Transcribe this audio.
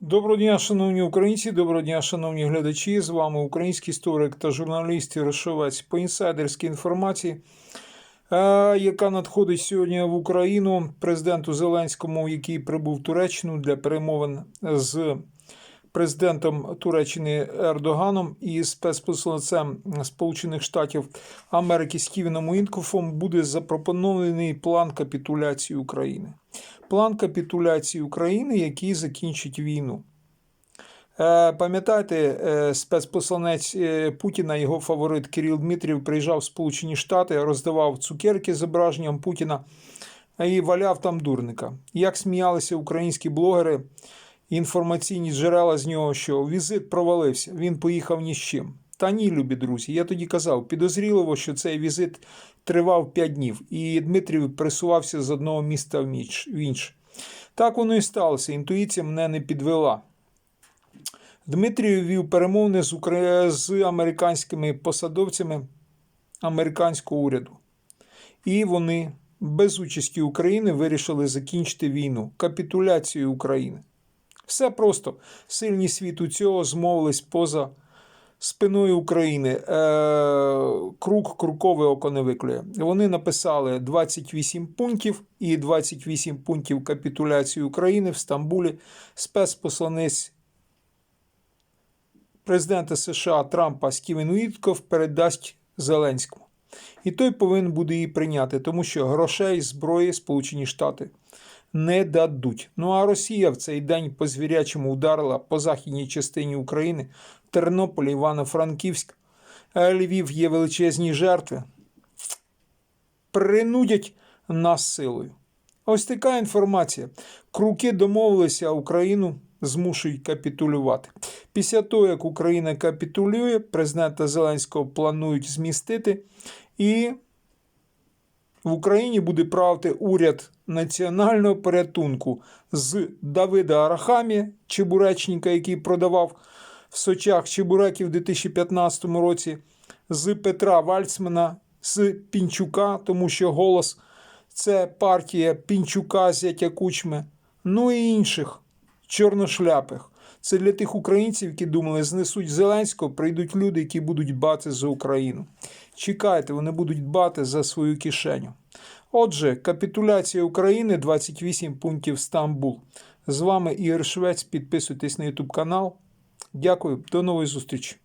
Доброго дня, шановні українці, доброго дня, шановні глядачі. З вами український історик та журналіст Рошовець по інсайдерській інформації, е, яка надходить сьогодні в Україну президенту Зеленському, який прибув в Туреччину для перемовин з президентом Туреччини Ердоганом і спецпосланцем Сполучених Штатів Америки Стівеном Уінкофом буде запропонований план капітуляції України. План капітуляції України, який закінчить війну. Е, Пам'ятаєте, е, спецпосланець е, Путіна, його фаворит Кирил Дмитрів, приїжджав в Сполучені Штати, роздавав цукерки зображенням Путіна і валяв там дурника. Як сміялися українські блогери, інформаційні джерела з нього, що візит провалився, він поїхав ні з чим. Та ні, любі друзі, я тоді казав, підозріливо, що цей візит тривав 5 днів, і Дмитрів пересувався з одного міста в інше. Так воно і сталося. Інтуїція мене не підвела. Дмитрів вів перемовини з, укра... з американськими посадовцями американського уряду. І вони без участі України вирішили закінчити війну, капітуляцію України. Все просто. Сильні світу цього змовились поза спиною України. Е, круг крукове око не виклює. Вони написали 28 пунктів і 28 пунктів капітуляції України в Стамбулі. Спецпосланець президента США Трампа Стівен Уітков передасть Зеленському. І той повинен буде її прийняти, тому що грошей, зброї Сполучені Штати не дадуть. Ну а Росія в цей день по звірячому вдарила по західній частині України, Тернополі, Івано-Франківськ, Львів є величезні жертви. Принудять нас силою. Ось така інформація. Круки домовилися, Україну змушують капітулювати. Після того, як Україна капітулює, президента Зеленського планують змістити, і в Україні буде правити уряд національного порятунку з Давида Арахамі, чебуречника, який продавав в Сочах чебуреків у 2015 році, з Петра Вальцмана, з Пінчука, тому що голос це партія Пінчука зятя Кучми, ну і інших чорношляпих. Це для тих українців, які думали, знесуть Зеленського, прийдуть люди, які будуть дбати за Україну. Чекайте, вони будуть дбати за свою кишеню. Отже, капітуляція України 28 пунктів Стамбул. З вами Ігор Швець. Підписуйтесь на YouTube канал. Дякую, до нової зустрічі.